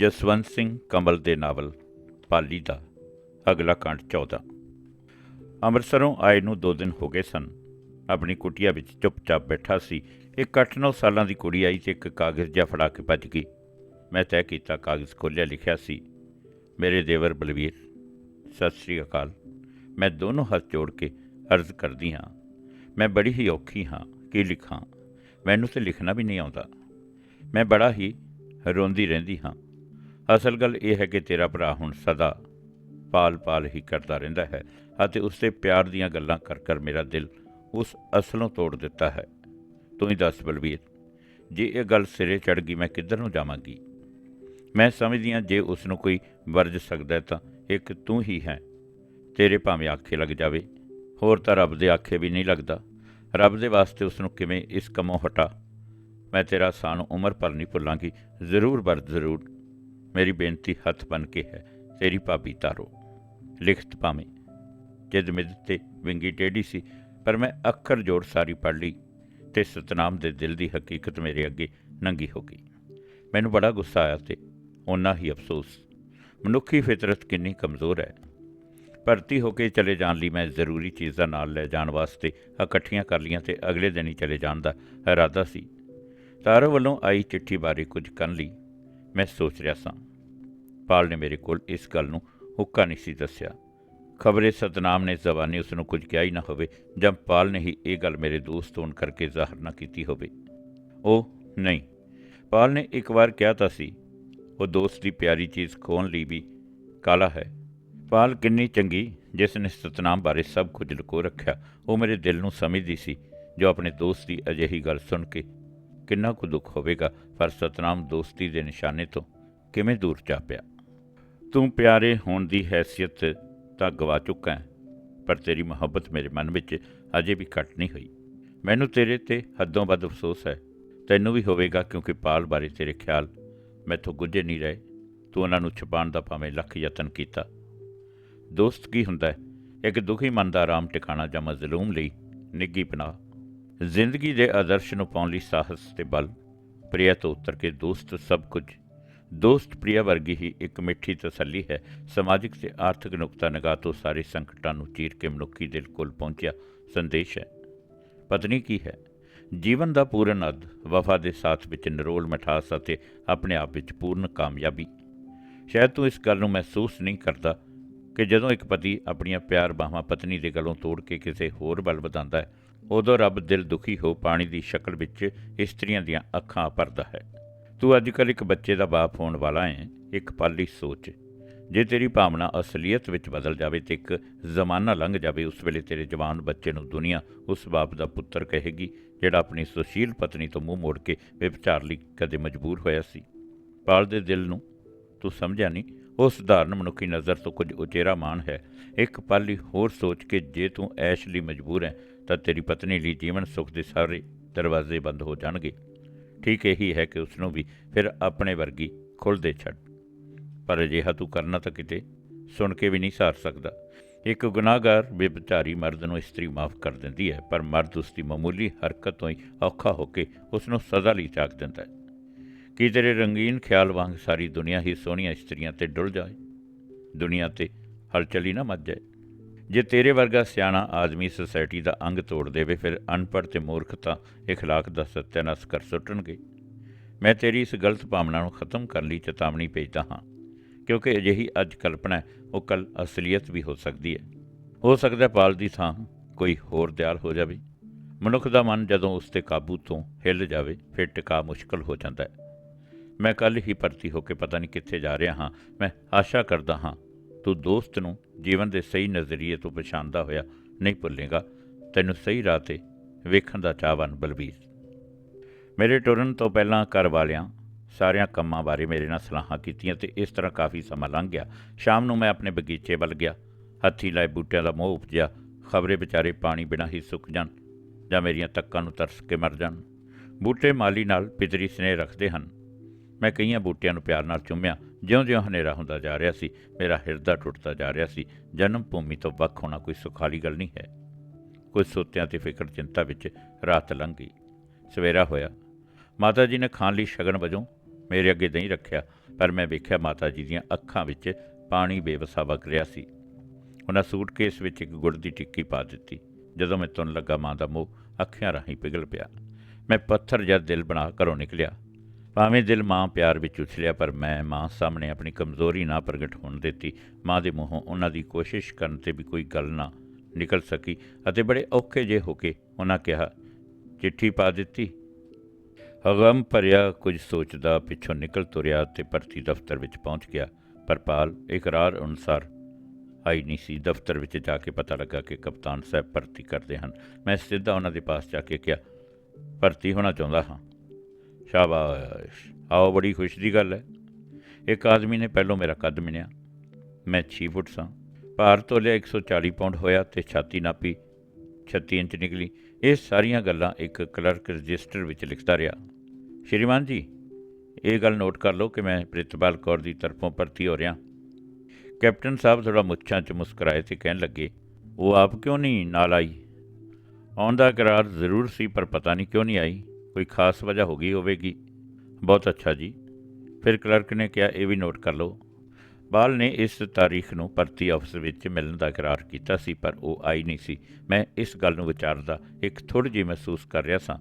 ਜਸਵੰਤ ਸਿੰਘ ਕੰਵਲ ਦੇ ਨਾਵਲ, ਪਾਲੀ ਦਾ, ਅਗਲਾ ਕਾਂਡ 14 ਅੰਮ੍ਰਿਤਸਰੋਂ ਆਏ ਨੂੰ 2 ਦਿਨ ਹੋ ਗਏ ਸਨ। ਆਪਣੀ ਕੁਟੀਆ ਵਿੱਚ ਚੁੱਪਚਾਪ ਬੈਠਾ ਸੀ। ਇੱਕ 8-9 ਸਾਲਾਂ ਦੀ ਕੁੜੀ ਆਈ ਤੇ ਇੱਕ ਕਾਗਜ਼ ਜਿਹਾ ਫੜਾ ਕੇ ਭੱਜ ਗਈ। ਮੈਂ ਤੈਅ ਕੀਤਾ ਕਾਗਜ਼ ਖੋਲ੍ਹਿਆ, ਲਿਖਿਆ ਸੀ, ਮੇਰੇ ਦੇਵਰ ਬਲਵੀਰ, ਸਤਿ ਸ੍ਰੀ ਅਕਾਲ। ਮੈਂ ਦੋਨੋਂ ਹੱਥ ਜੋੜ ਕੇ ਅਰਜ਼ ਕਰਦੀ ਹਾਂ। ਮੈਂ ਬੜੀ ਹੀ ਔਖੀ ਹਾਂ। ਕੀ ਲਿਖਾਂ? ਮੈਨੂੰ ਤੇ ਲਿਖਣਾ ਵੀ ਨਹੀਂ ਆਉਂਦਾ। ਮੈਂ ਬੜਾ ਹੀ ਰੋਂਦੀ ਰਹਿੰਦੀ ਹਾਂ। ਅਸਲ ਗੱਲ ਇਹ ਹੈ ਕਿ ਤੇਰਾ ਭਰਾ ਹੁਣ ਸਦਾ ਪਾਲ-ਪਾਲ ਹੀ ਕਰਦਾ ਰਹਿੰਦਾ ਹੈ ਅਤੇ ਉਸ ਦੇ ਪਿਆਰ ਦੀਆਂ ਗੱਲਾਂ ਕਰ ਕਰ ਮੇਰਾ ਦਿਲ ਉਸ ਅਸਲੋਂ ਤੋੜ ਦਿੱਤਾ ਹੈ। ਤੂੰ ਹੀ ਦੱਸ ਬਲਬੀਰ ਜੇ ਇਹ ਗੱਲ ਸਿਰੇ ਚੜ ਗਈ, ਮੈਂ ਕਿੱਧਰ ਨੂੰ ਜਾਵਾਂਗੀ? ਮੈਂ ਸਮਝਦੀ ਹਾਂ, ਜੇ ਉਸ ਨੂੰ ਕੋਈ ਵਰਜ ਸਕਦਾ ਤਾਂ ਇੱਕ ਤੂੰ ਹੀ ਹੈ। ਤੇਰੇ ਭਾਵੇਂ ਆਖੇ ਲੱਗ ਜਾਵੇ, ਹੋਰ ਤਾਂ ਰੱਬ ਦੇ ਆਖੇ ਵੀ ਨਹੀਂ ਲੱਗਦਾ। ਰੱਬ ਦੇ ਵਾਸਤੇ ਉਸ ਨੂੰ ਕਿਵੇਂ ਇਸ ਕੰਮੋਂ ਹਟਾ? ਮੈਂ ਤੇਰਾ ਸਾਨ ਉਮਰ ਭਰ ਨਹੀਂ ਭੁੱਲਾਂਗੀ, ਜ਼ਰੂਰ ਬਰ ਜ਼ਰੂਰ। ਮੇਰੀ ਬੇਨਤੀ ਹੱਥ ਬਨ ਕੇ ਹੈ, ਤੇਰੀ ਭਾਬੀ ਤਾਰੋ। ਲਿਖਤ ਭਾਵੇਂ, ਜਿਦ ਮਿੱਦ ਤੇ ਵਿੰਗੀ ਟੇਢੀ ਸੀ, ਪਰ ਮੈਂ ਅੱਖਰ ਜੋੜ ਸਾਰੀ ਪੜ੍ਹ ਲਈ ਤੇ ਸਤਨਾਮ ਦੇ ਦਿਲ ਦੀ ਹਕੀਕਤ ਮੇਰੇ ਅੱਗੇ ਨੰਗੀ ਹੋ ਗਈ। ਮੈਨੂੰ ਬੜਾ ਗੁੱਸਾ ਆਇਆ ਤੇ ਓਨਾ ਹੀ ਅਫਸੋਸ। ਮਨੁੱਖੀ ਫਿਤਰਤ ਕਿੰਨੀ ਕਮਜ਼ੋਰ ਹੈ। ਭਰਤੀ ਹੋ ਕੇ ਚਲੇ ਜਾਣ ਲਈ ਮੈਂ ਜ਼ਰੂਰੀ ਚੀਜ਼ਾਂ ਨਾਲ ਲੈ ਜਾਣ ਵਾਸਤੇ ਇਕੱਠੀਆਂ ਕਰ ਲੀਆਂ ਤੇ ਅਗਲੇ ਦਿਨ ਹੀ ਚਲੇ ਜਾਣ ਦਾ ਇਰਾਦਾ ਸੀ। ਤਾਰੋ ਵੱਲੋਂ ਆਈ ਚਿੱਠੀ ਬਾਰੇ ਕੁਝ ਕਰਨ ਲਈ ਮੈਂ ਸੋਚ ਰਿਹਾ ਸਾਂ। ਪਾਲ ਨੇ ਮੇਰੇ ਕੋਲ ਇਸ ਗੱਲ ਨੂੰ ਹੁੱਕਾ ਨਹੀਂ ਸੀ ਦੱਸਿਆ। ਖਬਰੇ ਸਤਨਾਮ ਨੇ ਜ਼ਬਾਨੀ ਉਸ ਨੂੰ ਕੁਝ ਕਿਹਾ ਹੀ ਨਾ ਹੋਵੇ ਜਾਂ ਪਾਲ ਨੇ ਹੀ ਇਹ ਗੱਲ ਮੇਰੇ ਦੋਸਤ ਹੋਣ ਕਰਕੇ ਜ਼ਾਹਰ ਨਾ ਕੀਤੀ ਹੋਵੇ। ਉਹ, ਨਹੀਂ। ਪਾਲ ਨੇ ਇੱਕ ਵਾਰ ਕਿਹਾ ਤਾਂ ਸੀ, ਉਹ ਦੋਸਤ ਦੀ ਪਿਆਰੀ ਚੀਜ਼ ਖੋਣ ਲਈ ਵੀ ਕਾਲਾ ਹੈ। ਪਾਲ ਕਿੰਨੀ ਚੰਗੀ, ਜਿਸ ਨੇ ਸਤਨਾਮ ਬਾਰੇ ਸਭ ਕੁਝ ਲੁਕੋ ਰੱਖਿਆ, ਉਹ ਮੇਰੇ ਦਿਲ ਨੂੰ ਸਮਝਦੀ ਸੀ, ਜੋ ਆਪਣੇ ਦੋਸਤ ਦੀ ਅਜਿਹੀ ਗੱਲ ਸੁਣ ਕੇ ਕਿੰਨਾ ਕੁ ਦੁੱਖ ਹੋਵੇਗਾ ਪਰ ਸਤਨਾਮ ਦੋਸਤੀ ਦੇ ਨਿਸ਼ਾਨੇ ਤੋਂ ਕਿਵੇਂ ਦੂਰ ਜਾ ਪਿਆ। ਤੂੰ ਪਿਆਰੇ ਹੋਣ ਦੀ ਹੈਸੀਅਤ ਤਾਂ ਗਵਾ ਚੁੱਕਾ ਹੈ, ਪਰ ਤੇਰੀ ਮੁਹੱਬਤ ਮੇਰੇ ਮਨ ਵਿੱਚ ਅਜੇ ਵੀ ਘਟ ਨਹੀਂ ਹੋਈ। ਮੈਨੂੰ ਤੇਰੇ ਤੇ ਹੱਦੋਂ ਵੱਧ ਅਫਸੋਸ ਹੈ। ਤੈਨੂੰ ਵੀ ਹੋਵੇਗਾ ਕਿਉਂਕਿ ਪਾਲ ਬਾਰੇ ਤੇਰੇ ਖਿਆਲ ਮੈਥੋਂ ਗੁੱਝੇ ਨਹੀਂ ਰਹੇ। ਤੂੰ ਉਹਨਾਂ ਨੂੰ ਛੁਪਾਉਣ ਦਾ ਭਾਵੇਂ ਲੱਖ ਯਤਨ ਕੀਤਾ। ਦੋਸਤ ਕੀ ਹੁੰਦਾ ਹੈ? ਇੱਕ ਦੁਖੀ ਮਨ ਦਾ ਆਰਾਮ ਟਿਕਾਣਾ ਜਾਂ ਮਜ਼ਲੂਮ ਲਈ ਨਿੱਗੀ ਪਨਾਹ। ਜ਼ਿੰਦਗੀ ਦੇ ਆਦਰਸ਼ ਨੂੰ ਪਾਉਣ ਲਈ ਸਾਹਸ ਤੇ ਬਲ, ਪ੍ਰਿਆ ਤੋਂ ਉਤਰ ਕੇ ਦੋਸਤ ਸਭ ਕੁਝ ਦੋਸਤ ਪ੍ਰਿਆ ਵਰਗੀ ਹੀ ਇੱਕ ਮਿੱਠੀ ਤਸੱਲੀ ਹੈ। ਸਮਾਜਿਕ ਤੇ ਆਰਥਿਕ ਨੁਕਤਾ ਨਿਗਾਹ ਤੋਂ ਸਾਰੇ ਸੰਕਟਾਂ ਨੂੰ ਚੀਰ ਕੇ ਮਨੁੱਖੀ ਦਿਲ ਕੋਲ ਪਹੁੰਚਿਆ ਸੰਦੇਸ਼ ਹੈ। ਪਤਨੀ ਕੀ ਹੈ? ਜੀਵਨ ਦਾ ਪੂਰਨ ਅਦ ਵਫਾ ਦੇ ਸਾਥ ਵਿੱਚ ਨਿਰੋਲ ਮਠਾਸ ਅਤੇ ਆਪਣੇ ਆਪ ਵਿੱਚ ਪੂਰਨ ਕਾਮਯਾਬੀ। ਸ਼ਾਇਦ ਤੂੰ ਇਸ ਗੱਲ ਨੂੰ ਮਹਿਸੂਸ ਨਹੀਂ ਕਰਦਾ ਕਿ ਜਦੋਂ ਇੱਕ ਪਤੀ ਆਪਣੀਆਂ ਪਿਆਰ ਬਾਹਾਂ ਪਤਨੀ ਦੇ ਗਲੋਂ ਤੋੜ ਕੇ ਕਿਸੇ ਹੋਰ ਵੱਲ ਵਧਾਉਂਦਾ ਹੈ, ਉਦੋਂ ਰੱਬ ਦਿਲ ਦੁਖੀ ਹੋ ਪਾਣੀ ਦੀ ਸ਼ਕਲ ਵਿੱਚ ਇਸਤਰੀਆਂ ਦੀਆਂ ਅੱਖਾਂ ਭਰਦਾ ਹੈ। ਤੂੰ ਅੱਜਕੱਲ ਇੱਕ ਬੱਚੇ ਦਾ ਬਾਪ ਹੋਣ ਵਾਲਾ ਹੈ, ਇੱਕ ਪਾਲੀ ਸੋਚ। ਜੇ ਤੇਰੀ ਭਾਵਨਾ ਅਸਲੀਅਤ ਵਿੱਚ ਬਦਲ ਜਾਵੇ ਤੇ ਇੱਕ ਜ਼ਮਾਨਾ ਲੰਘ ਜਾਵੇ, ਉਸ ਵੇਲੇ ਤੇਰੇ ਜਵਾਨ ਬੱਚੇ ਨੂੰ ਦੁਨੀਆ ਉਸ ਬਾਪ ਦਾ ਪੁੱਤਰ ਕਹੇਗੀ, ਜਿਹੜਾ ਆਪਣੀ ਸੁਸ਼ੀਲ ਪਤਨੀ ਤੋਂ ਮੂੰਹ ਮੋੜ ਕੇ ਵਿਵਚਾਰ ਲਈ ਕਦੇ ਮਜਬੂਰ ਹੋਇਆ ਸੀ। ਪਾਲ ਦੇ ਦਿਲ ਨੂੰ, ਤੂੰ ਸਮਝਿਆ ਨਹੀਂ? ਉਹ ਸਧਾਰਨ ਮਨੁੱਖੀ ਨਜ਼ਰ ਤੋਂ ਕੁਝ ਉਚੇਰਾ ਮਾਨ ਹੈ। ਇੱਕ ਪਾਲੀ ਹੋਰ ਸੋਚ ਕੇ ਜੇ ਤੂੰ ਐਸ਼ ਲਈ ਮਜਬੂਰ ਹੈ, ਤਾਂ ਤੇਰੀ ਪਤਨੀ ਲਈ ਜੀਵਨ ਸੁੱਖ ਦੇ ਸਾਰੇ ਦਰਵਾਜ਼ੇ ਬੰਦ ਹੋ ਜਾਣਗੇ। ਠੀਕ ਇਹੀ ਹੈ ਕਿ ਉਸ ਨੂੰ ਵੀ ਫਿਰ ਆਪਣੇ ਵਰਗੀ ਖੁੱਲ੍ਹਦੇ ਛੱਡ। ਪਰ ਅਜਿਹਾ ਤੂੰ ਕਰਨਾ ਤਾਂ ਕਿਤੇ ਸੁਣ ਕੇ ਵੀ ਨਹੀਂ ਸਾਰ ਸਕਦਾ। ਇੱਕ ਗੁਨਾਹਗਾਰ ਬੇਵਿਚਾਰੀ ਮਰਦ ਨੂੰ ਇਸਤਰੀ ਮਾਫ ਕਰ ਦਿੰਦੀ ਹੈ, ਪਰ ਮਰਦ ਉਸ ਦੀ ਮਾਮੂਲੀ ਹਰਕਤ ਤੋਂ ਹੀ ਔਖਾ ਹੋ ਕੇ ਉਸ ਨੂੰ ਸਜ਼ਾ ਲਈ ਚਾਕ ਦਿੰਦਾ ਹੈ। ਕੀ ਤੇਰੇ ਰੰਗੀਨ ਖਿਆਲ ਵਾਂਗ ਸਾਰੀ ਦੁਨੀਆ ਹੀ ਸੋਹਣੀਆਂ ਇਸਤਰੀਆਂ ਤੇ ਡੁੱਲ ਜਾਏ? ਦੁਨੀਆ ਤੇ ਹਲਚਲੀ ਨਾ ਮੱਚ ਜਾਏ। ਜੇ ਤੇਰੇ ਵਰਗਾ ਸਿਆਣਾ ਆਦਮੀ ਸੁਸਾਇਟੀ ਦਾ ਅੰਗ ਤੋੜ ਦੇਵੇ ਫਿਰ ਅਨਪੜ੍ਹ ਤੇ ਮੂਰਖ ਤਾਂ اخلاق ਦਾ ਸੱਤਿਆਨਾਸ਼ ਕਰ ਸੁੱਟਣਗੇ ਮੈਂ ਤੇਰੀ ਇਸ ਗਲਤ ਭਾਵਨਾ ਨੂੰ ਖਤਮ ਕਰਨ ਲਈ ਚੇਤਾਵਨੀ ਭੇਜਦਾ ਹਾਂ ਕਿਉਂਕਿ ਅਜਿਹੀ ਅੱਜ ਕਲਪਨਾ ਹੈ, ਉਹ ਕੱਲ ਅਸਲੀਅਤ ਵੀ ਹੋ ਸਕਦੀ ਹੈ ਹੋ ਸਕਦਾ ਹੈ ਪਾਲ ਦੀ ਥਾਂ ਕੋਈ ਹੋਰ ਦਿਆਲ ਹੋ ਜਾਵੇ ਮਨੁੱਖ ਦਾ ਮਨ ਜਦੋਂ ਉਸ ਤੇ ਕਾਬੂ ਤੋਂ ਹਿੱਲ ਜਾਵੇ ਫਿਰ ਟਿਕਾ ਮੁਸ਼ਕਲ ਹੋ ਜਾਂਦਾ ਹੈ ਮੈਂ ਕੱਲ ਹੀ ਭਰਤੀ ਹੋ ਕੇ ਪਤਾ ਨਹੀਂ ਕਿੱਥੇ ਜਾ ਰਿਹਾ ਹਾਂ ਮੈਂ ਆਸ਼ਾ ਕਰਦਾ ਹਾਂ ਤੂੰ ਦੋਸਤ ਨੂੰ ਜੀਵਨ ਦੇ ਸਹੀ ਨਜ਼ਰੀਏ ਤੋਂ ਪਛਾਣਦਾ ਹੋਇਆ ਨਹੀਂ ਭੁੱਲੇਗਾ। ਤੈਨੂੰ ਸਹੀ ਰਾਹ ਤੇ ਵੇਖਣ ਦਾ ਚਾਹਵਾਨ ਬਲਬੀਰ। ਮੇਰੇ ਟੁਰਨ ਤੋਂ ਪਹਿਲਾਂ ਘਰ ਵਾਲਿਆਂ ਸਾਰਿਆਂ ਕੰਮਾਂ ਬਾਰੇ ਮੇਰੇ ਨਾਲ ਸਲਾਹਾਂ ਕੀਤੀਆਂ ਤੇ ਇਸ ਤਰ੍ਹਾਂ ਕਾਫੀ ਸਮਾਂ ਲੰਘ ਗਿਆ। ਸ਼ਾਮ ਨੂੰ ਮੈਂ ਆਪਣੇ ਬਗੀਚੇ ਵੱਲ ਗਿਆ। ਹੱਥੀ ਲਾਏ ਬੂਟਿਆਂ ਦਾ ਮੋਹ ਉਪਜਿਆ। ਖਬਰੇ ਵਿਚਾਰੇ ਪਾਣੀ ਬਿਨਾਂ ਹੀ ਸੁੱਕ ਜਾਣ ਜਾਂ ਮੇਰੀਆਂ ਤੱਕਾਂ ਨੂੰ ਤਰਸ ਕੇ ਮਰ ਜਾਣ। ਬੂਟੇ ਮਾਲੀ ਨਾਲ ਪਿਤਰੀ ਸਨੇਹ ਰੱਖਦੇ ਹਨ। ਮੈਂ ਕਈਆਂ ਬੂਟਿਆਂ ਨੂੰ ਪਿਆਰ ਨਾਲ ਚੁੰਮਿਆ। ਜਿਉਂ-ਜਿਉਂ ਹਨੇਰਾ ਹੁੰਦਾ ਜਾ ਰਿਹਾ ਸੀ, ਮੇਰਾ ਹਿਰਦਾ ਟੁੱਟਦਾ ਜਾ ਰਿਹਾ ਸੀ। ਜਨਮ ਭੂਮੀ ਤੋਂ ਵੱਖ ਹੋਣਾ ਕੋਈ ਸੁਖਾਲੀ ਗੱਲ ਨਹੀਂ ਹੈ। ਕੁਝ ਸੋਤਿਆਂ ਤੇ ਫਿਕਰ ਚਿੰਤਾ ਵਿੱਚ ਰਾਤ ਲੰਘ ਗਈ। ਸਵੇਰਾ ਹੋਇਆ। ਮਾਤਾ ਜੀ ਨੇ ਖਾਣ ਲਈ ਸ਼ਗਨ ਵਜੋਂ ਮੇਰੇ ਅੱਗੇ ਨਹੀਂ ਰੱਖਿਆ, ਪਰ ਮੈਂ ਵੇਖਿਆ ਮਾਤਾ ਜੀ ਦੀਆਂ ਅੱਖਾਂ ਵਿੱਚ ਪਾਣੀ ਬੇਵਸਾ ਵਗ ਰਿਹਾ ਸੀ। ਉਹਨਾਂ ਸੂਟਕੇਸ ਵਿੱਚ ਇੱਕ ਗੁੜ ਦੀ ਟਿੱਕੀ ਪਾ ਦਿੱਤੀ। ਜਦੋਂ ਮੈਂ ਤੁਰਨ ਲੱਗਾ ਮਾਂ ਦਾ ਮੂੰਹ ਅੱਖਾਂ ਰਾਹੀਂ ਪਿਘਲ ਪਿਆ। ਮੈਂ ਪੱਥਰ ਜਿਹਾ ਦਿਲ ਬਣਾ ਘਰੋਂ ਨਿਕਲਿਆ। ਭਾਵੇਂ ਦਿਲ ਮਾਂ ਪਿਆਰ ਵਿੱਚ ਉਛਲਿਆ, ਪਰ ਮੈਂ ਮਾਂ ਸਾਹਮਣੇ ਆਪਣੀ ਕਮਜ਼ੋਰੀ ਨਾ ਪ੍ਰਗਟ ਹੋਣ ਦਿੱਤੀ। ਮਾਂ ਦੇ ਮੂੰਹੋਂ ਉਹਨਾਂ ਦੀ ਕੋਸ਼ਿਸ਼ ਕਰਨ ਤੇ ਵੀ ਕੋਈ ਗੱਲ ਨਾ ਨਿਕਲ ਸਕੀ ਅਤੇ ਬੜੇ ਔਖੇ ਜੇ ਹੋ ਕੇ ਉਹਨਾਂ ਕਿਹਾ, ਚਿੱਠੀ ਪਾ ਦਿੱਤੀ? ਹਗਮ ਭਰਿਆ ਕੁਝ ਸੋਚਦਾ ਪਿੱਛੋਂ ਨਿਕਲ ਤੁਰਿਆ ਤੇ ਭਰਤੀ ਦਫ਼ਤਰ ਵਿੱਚ ਪਹੁੰਚ ਗਿਆ। ਪਰ ਪਾਲ ਇਕਰਾਰ ਅਨੁਸਾਰ ਆਈ ਨਹੀਂ ਸੀ। ਦਫ਼ਤਰ ਵਿੱਚ ਜਾ ਕੇ ਪਤਾ ਲੱਗਾ ਕਿ ਕਪਤਾਨ ਸਾਹਿਬ ਭਰਤੀ ਕਰਦੇ ਹਨ। ਮੈਂ ਸਿੱਧਾ ਉਹਨਾਂ ਦੇ ਪਾਸ ਜਾ ਕੇ ਕਿਹਾ, ਭਰਤੀ ਹੋਣਾ ਚਾਹੁੰਦਾ ਹਾਂ। ਸ਼ਾਬਾਸ਼। ਆਓ, ਬੜੀ ਖੁਸ਼ੀ ਦੀ ਗੱਲ ਹੈ। ਇੱਕ ਆਦਮੀ ਨੇ ਪਹਿਲੋਂ ਮੇਰਾ ਕੱਦ ਮਿਣਿਆ। ਮੈਂ 6 ਫੁੱਟ ਸਾਂ। ਭਾਰ ਤੋਲਿਆ 140 ਪਾਉਂਡ ਹੋਇਆ ਤੇ ਛਾਤੀ ਨਾਪੀ 36 ਇੰਚ ਨਿਕਲੀ। ਇਹ ਸਾਰੀਆਂ ਗੱਲਾਂ ਇੱਕ ਕਲਰਕ ਰਜਿਸਟਰ ਵਿੱਚ ਲਿਖਦਾ ਰਿਹਾ। ਸ਼੍ਰੀਮਾਨ ਜੀ, ਇਹ ਗੱਲ ਨੋਟ ਕਰ ਲਓ ਕਿ ਮੈਂ ਪ੍ਰਿਤਪਾਲ ਕੌਰ ਦੀ ਤਰਫੋਂ ਭਰਤੀ ਹੋ ਰਿਹਾ। ਕੈਪਟਨ ਸਾਹਿਬ ਥੋੜਾ ਮੁੱਛਾਂ 'ਚ ਮੁਸਕਰਾਏ ਤੇ ਕਹਿਣ ਲੱਗੇ, ਉਹ ਆਪ ਕਿਉਂ ਨਹੀਂ ਨਾਲ ਆਈ? ਆਉਣ ਦਾ ਕਰਾਰ ਜ਼ਰੂਰ ਸੀ, ਪਰ ਪਤਾ ਨਹੀਂ ਕਿਉਂ ਨਹੀਂ ਆਈ। ਕੋਈ ਖਾਸ ਵਜ੍ਹਾ ਹੋ ਗਈ ਹੋਵੇਗੀ। ਬਹੁਤ ਅੱਛਾ ਜੀ। ਫਿਰ ਕਲਰਕ ਨੇ ਕਿਹਾ, ਇਹ ਵੀ ਨੋਟ ਕਰ ਲਓ। ਬਾਲ ਨੇ ਇਸ ਤਾਰੀਖ ਨੂੰ ਭਰਤੀ ਆਫਿਸ ਵਿੱਚ ਮਿਲਣ ਦਾ ਇਕਰਾਰ ਕੀਤਾ ਸੀ, ਪਰ ਉਹ ਆਈ ਨਹੀਂ ਸੀ। ਮੈਂ ਇਸ ਗੱਲ ਨੂੰ ਵਿਚਾਰਦਾ ਇੱਕ ਥੋੜ੍ਹੀ ਜਿਹੀ ਮਹਿਸੂਸ ਕਰ ਰਿਹਾ ਸਾਂ।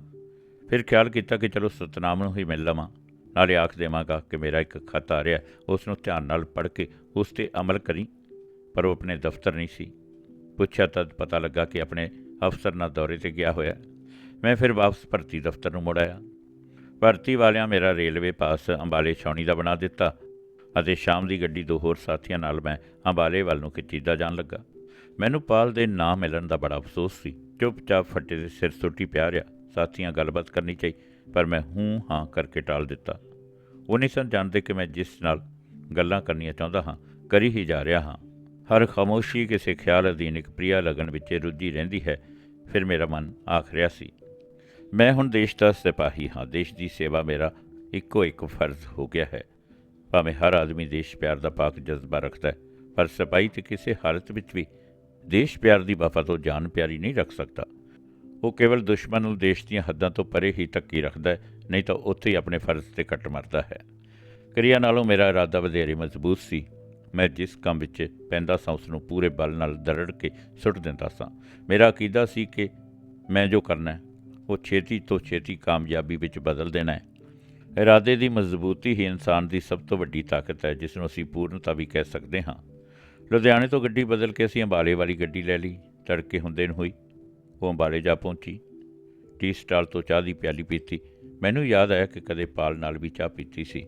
ਫਿਰ ਖਿਆਲ ਕੀਤਾ ਕਿ ਚਲੋ ਸਤਨਾਮ ਨੂੰ ਹੀ ਮਿਲ ਲਵਾਂ। ਨਾਲੇ ਆਖ ਦੇਵਾਂਗਾ ਕਿ ਮੇਰਾ ਇੱਕ ਖਤ ਆ ਰਿਹਾ, ਉਸ ਨੂੰ ਧਿਆਨ ਨਾਲ ਪੜ੍ਹ ਕੇ ਉਸ ਤੇ ਅਮਲ ਕਰੀ। ਪਰ ਉਹ ਆਪਣੇ ਦਫ਼ਤਰ ਨਹੀਂ ਸੀ। ਪੁੱਛਿਆ ਤਾਂ ਪਤਾ ਲੱਗਾ ਕਿ ਆਪਣੇ ਅਫਸਰ ਨਾਲ ਦੌਰੇ ਤੇ ਗਿਆ ਹੋਇਆ। ਮੈਂ ਫਿਰ ਵਾਪਸ ਭਰਤੀ ਦਫ਼ਤਰ ਨੂੰ ਮੁੜ ਆਇਆ। ਭਰਤੀ ਵਾਲਿਆਂ ਮੇਰਾ ਰੇਲਵੇ ਪਾਸ ਅੰਬਾਲੇ ਛਾਉਣੀ ਦਾ ਬਣਾ ਦਿੱਤਾ ਅਤੇ ਸ਼ਾਮ ਦੀ ਗੱਡੀ ਦੋ ਹੋਰ ਸਾਥੀਆਂ ਨਾਲ ਮੈਂ ਅੰਬਾਲੇ ਵੱਲ ਨੂੰ ਖਿੱਚੀਦਾ ਜਾਣ ਲੱਗਾ। ਮੈਨੂੰ ਪਾਲ ਦੇ ਨਾਂ ਮਿਲਣ ਦਾ ਬੜਾ ਅਫਸੋਸ ਸੀ। ਚੁੱਪਚਾਪ ਫੱਟੇ ਦੇ ਸਿਰ ਸੁੱਟੀ ਪਿਆ ਰਿਹਾ। ਸਾਥੀਆਂ ਗੱਲਬਾਤ ਕਰਨੀ ਚਾਹੀ, ਪਰ ਮੈਂ ਹੂੰ ਹਾਂ ਕਰਕੇ ਟਾਲ ਦਿੱਤਾ। ਉਹ ਨਹੀਂ ਸਨ ਜਾਣਦੇ ਕਿ ਮੈਂ ਜਿਸ ਨਾਲ ਗੱਲਾਂ ਕਰਨੀਆਂ ਚਾਹੁੰਦਾ ਹਾਂ, ਕਰੀ ਹੀ ਜਾ ਰਿਹਾ ਹਾਂ। ਹਰ ਖਾਮੋਸ਼ੀ ਕਿਸੇ ਖਿਆਲ ਅਧੀਨ ਇੱਕ ਪ੍ਰਿਆ ਲਗਨ ਵਿੱਚ ਰੁੱਝੀ ਰਹਿੰਦੀ ਹੈ, ਫਿਰ ਮੇਰਾ ਮਨ ਆਖ ਰਿਹਾ ਸੀ। ਮੈਂ ਹੁਣ ਦੇਸ਼ ਦਾ ਸਿਪਾਹੀ ਹਾਂ। ਦੇਸ਼ ਦੀ ਸੇਵਾ ਮੇਰਾ ਇੱਕੋ ਇੱਕ ਫਰਜ਼ ਹੋ ਗਿਆ ਹੈ। ਭਾਵੇਂ ਹਰ ਆਦਮੀ ਦੇਸ਼ ਪਿਆਰ ਦਾ ਪਾਕ ਜਜ਼ਬਾ ਰੱਖਦਾ ਹੈ, ਪਰ ਸਿਪਾਹੀ ਤੇ ਕਿਸੇ ਹਾਲਤ ਵਿੱਚ ਵੀ ਦੇਸ਼ ਪਿਆਰ ਦੀ ਵਫਾ ਤੋਂ ਜਾਨ ਪਿਆਰੀ ਨਹੀਂ ਰੱਖ ਸਕਦਾ। ਉਹ ਕੇਵਲ ਦੁਸ਼ਮਣ ਨੂੰ ਦੇਸ਼ ਦੀਆਂ ਹੱਦਾਂ ਤੋਂ ਪਰੇ ਹੀ ਤੱਕੀ ਰੱਖਦਾ ਹੈ, ਨਹੀਂ ਤਾਂ ਉੱਥੇ ਹੀ ਆਪਣੇ ਫਰਜ਼ ਤੇ ਕੱਟ ਮਰਦਾ ਹੈ। ਕਿਰਿਆ ਨਾਲੋਂ ਮੇਰਾ ਇਰਾਦਾ ਵਧੇਰੇ ਮਜ਼ਬੂਤ ਸੀ। ਮੈਂ ਜਿਸ ਕੰਮ ਵਿੱਚ ਪੈਂਦਾ ਸਾਂ, ਉਸ ਨੂੰ ਪੂਰੇ ਬਲ ਨਾਲ ਦਰੜ ਕੇ ਸੁੱਟ ਦਿੰਦਾ ਸਾਂ। ਮੇਰਾ ਅਕੀਦਾ ਸੀ ਕਿ ਮੈਂ ਜੋ ਕਰਨਾ ਹੈ ਉਹ ਛੇਤੀ ਤੋਂ ਛੇਤੀ ਕਾਮਯਾਬੀ ਵਿੱਚ ਬਦਲ ਦੇਣਾ ਹੈ। ਇਰਾਦੇ ਦੀ ਮਜ਼ਬੂਤੀ ਹੀ ਇਨਸਾਨ ਦੀ ਸਭ ਤੋਂ ਵੱਡੀ ਤਾਕਤ ਹੈ ਜਿਸ ਨੂੰ ਅਸੀਂ ਪੂਰਨਤਾ ਵੀ ਕਹਿ ਸਕਦੇ ਹਾਂ। ਲੁਧਿਆਣੇ ਤੋਂ ਗੱਡੀ ਬਦਲ ਕੇ ਅਸੀਂ ਅੰਬਾਲੇ ਵਾਲੀ ਗੱਡੀ ਲੈ ਲਈ, ਤੜਕੇ ਹੁੰਦੇ ਨੂੰ ਹੋਈ। ਉਹ ਅੰਬਾਲੇ ਜਾ ਪਹੁੰਚੀ। ਟੀ ਸਟਾਲ ਤੋਂ ਚਾਹ ਦੀ ਪਿਆਲੀ ਪੀਤੀ। ਮੈਨੂੰ ਯਾਦ ਆਇਆ ਕਿ ਕਦੇ ਪਾਲ ਨਾਲ ਵੀ ਚਾਹ ਪੀਤੀ ਸੀ।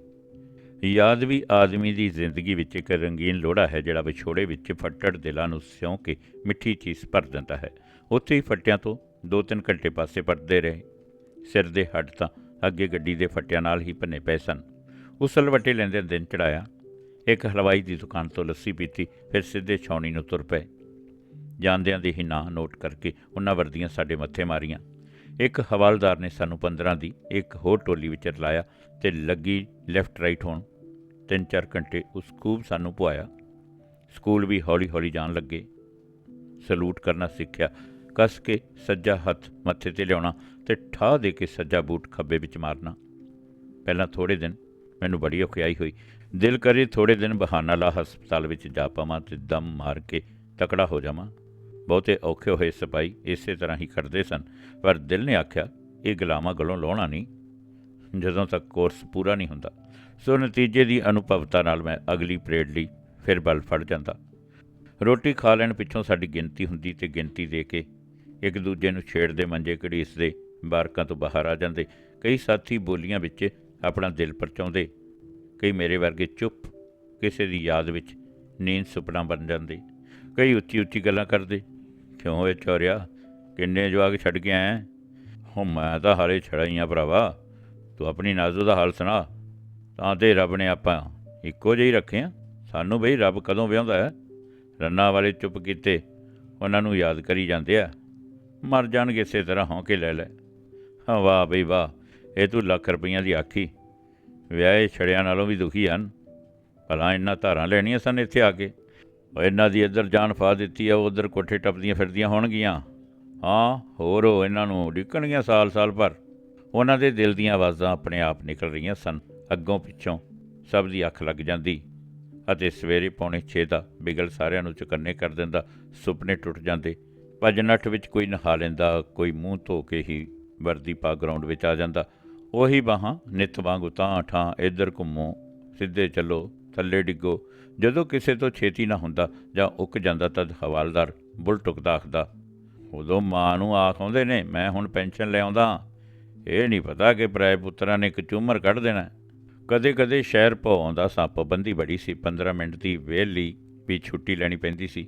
ਯਾਦ ਵੀ ਆਦਮੀ ਦੀ ਜ਼ਿੰਦਗੀ ਵਿੱਚ ਇੱਕ ਰੰਗੀਨ ਲੋੜਾ ਹੈ, ਜਿਹੜਾ ਵਿਛੋੜੇ ਵਿੱਚ ਫੱਟੜ ਦਿਲਾਂ ਨੂੰ ਸਿਉਂ ਕੇ ਮਿੱਠੀ ਚੀਜ਼ ਭਰ ਦਿੰਦਾ ਹੈ। ਉੱਥੇ ਹੀ ਫੱਟਿਆਂ ਤੋਂ ਦੋ ਤਿੰਨ ਘੰਟੇ ਪਾਸੇ ਪਰਦੇ ਰਹੇ। ਸਿਰ ਦੇ ਹੱਡ ਤਾਂ ਅੱਗੇ ਗੱਡੀ ਦੇ ਫੱਟਿਆਂ ਨਾਲ ਹੀ ਭੰਨੇ ਪਏ ਸਨ। ਉਸ ਲਵੱਟੇ ਲੈਂਦੇ ਦਿਨ ਚੜਾਇਆ ਇੱਕ ਹਲਵਾਈ ਦੀ ਦੁਕਾਨ ਤੋਂ ਲੱਸੀ ਪੀਤੀ, ਫਿਰ ਸਿੱਧੇ ਛਾਉਣੀ ਨੂੰ ਤੁਰ ਪਏ। ਜਾਂਦਿਆਂ ਦੇ ਹੀ ਨਾਂ ਨੋਟ ਕਰਕੇ ਉਹਨਾਂ ਵਰਦੀਆਂ ਸਾਡੇ ਮੱਥੇ ਮਾਰੀਆਂ। ਇੱਕ ਹਵਾਲਦਾਰ ਨੇ ਸਾਨੂੰ 15 ਦੀ, ਇੱਕ ਹੋਰ ਟੋਲੀ ਵਿੱਚ ਰਲਾਇਆ ਤੇ ਲੱਗੀ ਲੈਫਟ ਰਾਈਟ ਹੋਣ। ਤਿੰਨ ਚਾਰ ਘੰਟੇ ਉਸ ਖੂਬ ਸਾਨੂੰ ਪੁਆਇਆ। ਸਕੂਲ ਵੀ ਹੌਲੀ ਹੌਲੀ ਜਾਣ ਲੱਗੇ। ਸਲੂਟ ਕਰਨਾ ਸਿੱਖਿਆ ਕੱਸ ਕੇ ਸੱਜਾ ਹੱਥ ਮੱਥੇ ਤੇ ਲਿਆਉਣਾ ਤੇ ਠਾਹ ਦੇ ਕੇ ਸੱਜਾ ਬੂਟ ਖੱਬੇ ਵਿੱਚ ਮਾਰਨਾ। ਪਹਿਲਾਂ ਥੋੜੇ ਦਿਨ ਮੈਨੂੰ ਬੜੀ ਔਖਿਆਈ ਹੋਈ। ਦਿਲ ਕਰੇ ਥੋੜੇ ਦਿਨ ਬਹਾਨਾ ਲਾ ਹਸਪਤਾਲ ਵਿੱਚ ਜਾ ਪਾਵਾਂ ਤੇ ਦਮ ਮਾਰ ਕੇ ਤਕੜਾ ਹੋ ਜਾਵਾਂ। ਬਹੁਤੇ ਔਖੇ ਹੋਏ ਸਿਪਾਹੀ ਇਸੇ ਤਰ੍ਹਾਂ ਹੀ ਕਰਦੇ ਸਨ, ਪਰ ਦਿਲ ਨੇ ਆਖਿਆ, ਇਹ ਗੁਲਾਮਾਂ ਗਲੋਂ ਲਾਉਣਾ ਨਹੀਂ। ਜਦੋਂ ਤੱਕ ਕੋਰਸ ਪੂਰਾ ਨਹੀਂ ਹੁੰਦਾ, ਸੋ ਨਤੀਜੇ ਦੀ ਅਨੁਭਵਤਾ ਨਾਲ ਮੈਂ ਅਗਲੀ ਪਰੇਡ ਲਈ ਫਿਰ ਬਲ ਫੜ ਜਾਂਦਾ। ਰੋਟੀ ਖਾ ਲੈਣ ਪਿੱਛੋਂ ਸਾਡੀ ਗਿਣਤੀ ਹੁੰਦੀ ਤੇ ਗਿਣਤੀ ਦੇ ਕੇ ਇੱਕ ਦੂਜੇ ਨੂੰ ਛੇੜਦੇ ਮੰਜੇ ਘੜੀਸਦੇ ਬਾਰਕਾਂ ਤੋਂ ਬਾਹਰ ਆ ਜਾਂਦੇ। ਕਈ ਸਾਥੀ ਬੋਲੀਆਂ ਵਿੱਚ ਆਪਣਾ ਦਿਲ ਪਰਚਾਉਂਦੇ, ਕਈ ਮੇਰੇ ਵਰਗੇ ਚੁੱਪ, ਕਿਸੇ ਦੀ ਯਾਦ ਵਿੱਚ ਨੀਂਦ ਸੁਪਨਾ ਬਣ ਜਾਂਦੇ, ਕਈ ਉੱਚੀ ਉੱਚੀ ਗੱਲਾਂ ਕਰਦੇ, ਕਿਉਂ ਹੋਏ ਚੋਰਿਆ, ਕਿੰਨੇ ਜਵਾਕ ਛੱਡ ਕੇ ਆਇਆ ਹੋ? ਮੈਂ ਤਾਂ ਹਾਲੇ ਛੜਾਈਆਂ ਭਰਾਵਾ, ਤੂੰ ਆਪਣੀ ਨਾਜ਼ੋ ਦਾ ਹਾਲ ਸੁਣਾ, ਤਾਂ ਤੇ ਰੱਬ ਨੇ ਆਪਾਂ ਇੱਕੋ ਜਿਹੀ ਰੱਖੇ ਆ, ਸਾਨੂੰ ਬਈ ਰੱਬ ਕਦੋਂ ਵਿਆਹੁੰਦਾ ਹੈ? ਰੰਨਾਂ ਵਾਲੇ ਚੁੱਪ ਕੀਤੇ, ਉਹਨਾਂ ਨੂੰ ਯਾਦ ਕਰੀ ਜਾਂਦੇ ਆ। ਮਰ ਜਾਣਗੇ ਇਸੇ ਤਰ੍ਹਾਂ ਹੌਂਕੇ ਲੈ ਲੈ। ਹਾਂ, ਵਾਹ ਬਈ, ਵਾਹ, ਇਹ ਤੂੰ ਲੱਖ ਰੁਪਈਆਂ ਦੀ ਆਖੀ। ਵਿਆਹੇ ਛੜਿਆਂ ਨਾਲੋਂ ਵੀ ਦੁਖੀ ਹਨ। ਭਲਾ ਇੰਨਾ ਧਾਰਾਂ ਲੈਣੀਆਂ ਸਨ ਇੱਥੇ ਆ ਕੇ। ਉਹ ਇਹਨਾਂ ਦੀ ਇੱਧਰ ਜਾਨ ਫਾ ਦਿੱਤੀ ਆ ਉਧਰ ਕੋਠੇ ਟੱਪਦੀਆਂ ਫਿਰਦੀਆਂ ਹੋਣਗੀਆਂ। ਹਾਂ, ਹੋਰ ਉਹ ਇਹਨਾਂ ਨੂੰ ਡਿੱਕਣਗੀਆਂ ਸਾਲ-ਸਾਲ ਭਰ। ਉਹਨਾਂ ਦੇ ਦਿਲ ਦੀਆਂ ਆਵਾਜ਼ਾਂ ਆਪਣੇ ਆਪ ਨਿਕਲ ਰਹੀਆਂ ਸਨ, ਅੱਗੋਂ ਪਿੱਛੋਂ। ਸਭ ਦੀ ਅੱਖ ਲੱਗ ਜਾਂਦੀ ਅਤੇ ਸਵੇਰੇ ਪੌਣੇ 6 ਦਾ ਬਿਗਲ ਸਾਰਿਆਂ ਨੂੰ ਚੁਕੰਨੇ ਕਰ ਦਿੰਦਾ, ਸੁਪਨੇ ਟੁੱਟ ਜਾਂਦੇ। ਭੱਜ ਨੱਠ ਵਿੱਚ ਕੋਈ ਨਹਾ ਲੈਂਦਾ, ਕੋਈ ਮੂੰਹ ਧੋ ਕੇ ਹੀ ਵਰਦੀ ਪਾ ਗਰਾਊਂਡ ਵਿੱਚ ਆ ਜਾਂਦਾ। ਉਹੀ ਬਾਹਾਂ ਨਿੱਤ ਵਾਂਗੂ ਤਾਂ ਠਾਂ ਇੱਧਰ ਘੁੰਮੋ, ਸਿੱਧੇ ਚੱਲੋ, ਥੱਲੇ ਡਿੱਗੋ। ਜਦੋਂ ਕਿਸੇ ਤੋਂ ਛੇਤੀ ਨਾ ਹੁੰਦਾ ਜਾਂ ਉੱਕ ਜਾਂਦਾ ਤਦ ਹਵਾਲਦਾਰ ਬੁਲ ਟੁਕਦਾ ਆਖਦਾ, ਉਦੋਂ ਮਾਂ ਨੂੰ ਆਖ ਆਉਂਦੇ ਨੇ, ਮੈਂ ਹੁਣ ਪੈਨਸ਼ਨ ਲੈ ਆਉਂਦਾ। ਇਹ ਨਹੀਂ ਪਤਾ ਕਿ ਪਰਾਏ ਪੁੱਤਰਾਂ ਨੇ ਇੱਕ ਝੂਮਰ ਕੱਢ ਦੇਣਾ। ਕਦੇ ਕਦੇ ਸ਼ਹਿਰ ਭੌਂ ਸਾਂ ਪਾਬੰਦੀ ਬੜੀ ਸੀ 15 ਮਿੰਟ ਦੀ ਵਿਹਲੀ ਵੀ ਛੁੱਟੀ ਲੈਣੀ ਪੈਂਦੀ ਸੀ।